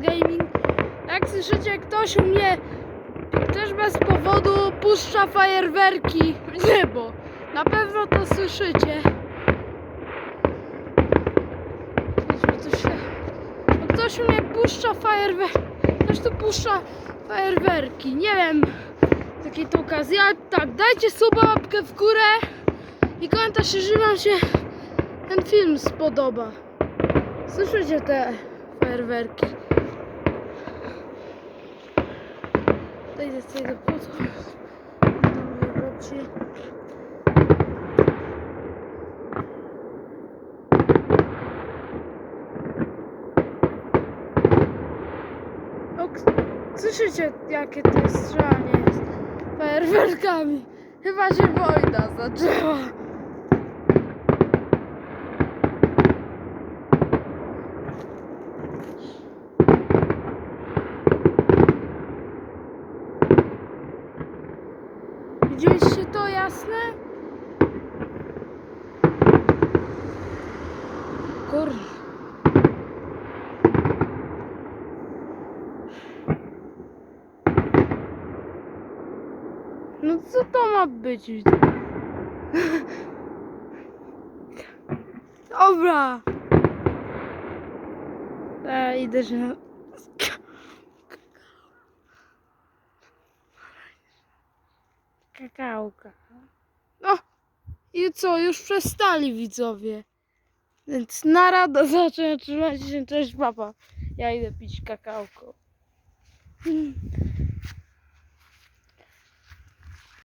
Gaming. Jak słyszycie, ktoś u mnie też bez powodu puszcza fajerwerki w niebo. Na pewno to słyszycie. Ktoś u mnie puszcza fajerwerki. Ktoś tu puszcza fajerwerki. Nie wiem z jakiej to okazji, ale tak, dajcie suba, łapkę w górę i komentarz, jeżeli wam się ten film spodoba. Słyszycie te fajerwerki? Sobie do płotu. Do mojej babci. O, k- słyszycie jakie to strzelanie jest fajerwerkami? Chyba się wojna zaczęła. Widzieliście to jasne? Kurde. No co to ma być? Dobra. Ja idę się... Kakałka. No i co, już przestali widzowie. Więc nara do zobaczenia, trzymajcie się, cześć papa. Ja idę pić kakałko.